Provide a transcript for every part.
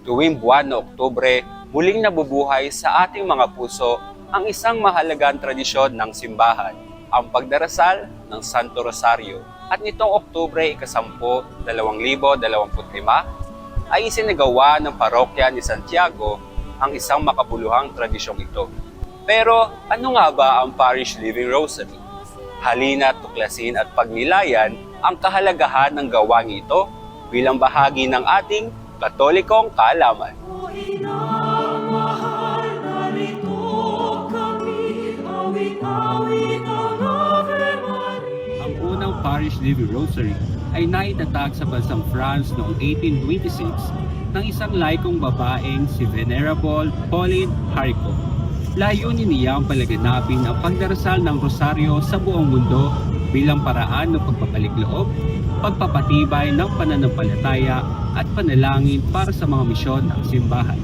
tuwing buwan na Oktubre, muling nabubuhay sa ating mga puso ang isang mahalagang tradisyon ng simbahan, ang pagdarasal ng Santo Rosario. At nitong Oktubre ikasampu 2025 ay isinagawa ng parokya ni Santiago ang isang makabuluhang tradisyong ito. Pero ano nga ba ang Parish Living Rosary? Halina tuklasin at pagnilayan ang kahalagahan ng gawang ito bilang bahagi ng ating katolikong kaalaman. O inang mahal, narito kami, awit-awit ang Ave Maria. Ang unang Parish Living Rosary ay naitatag sa bansang France noong 1826 ng isang laikong babaeng si Venerable Pauline Haricot. Layunin niya ang palaganapin ang pagdarasal ng rosaryo sa buong mundo bilang paraan ng pagpapalik pagpapatibay ng pananampalataya at panalangin para sa mga misyon ng simbahan.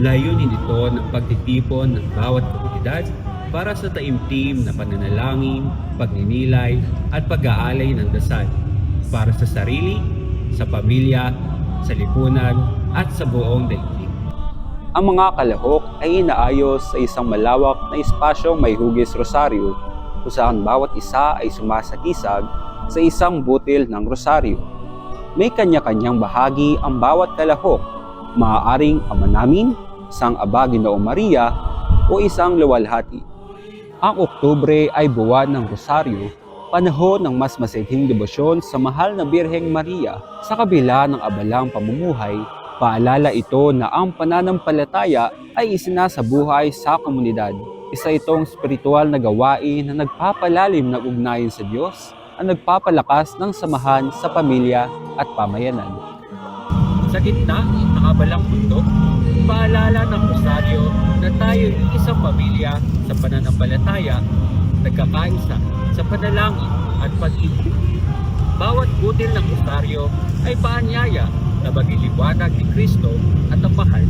Layunin ito ng pagtitipon ng bawat komunidad para sa taimtim na pananalangin, pagninilay at pag-aalay ng dasal para sa sarili, sa pamilya, sa lipunan at sa buong daigdig. Ang mga kalahok ay inaayos sa isang malawak na espasyong may hugis rosaryo kung saan bawat isa ay sumasakisag sa isang butil ng rosaryo. May kanya-kanyang bahagi ang bawat kalahok, maaaring ama namin, isang aba Ginoong Maria o isang luwalhati. Ang Oktubre ay buwan ng rosaryo, panahon ng mas masidhing debosyon sa mahal na Birheng Maria sa kabila ng abalang pamumuhay Paalala ito na ang pananampalataya ay isinasabuhay sa komunidad. Isa itong spiritual na gawain na nagpapalalim ng ugnayan sa Diyos at nagpapalakas ng samahan sa pamilya at pamayanan. Sa gitna ng abalang mundo, paalala ng rosaryo na tayo ay isang pamilya sa pananampalataya, nagkakaisa sa panalangin at pag-ibig. Bawat butil ng rosaryo ay paanyaya na magiliwanag ni Kristo at ang mahal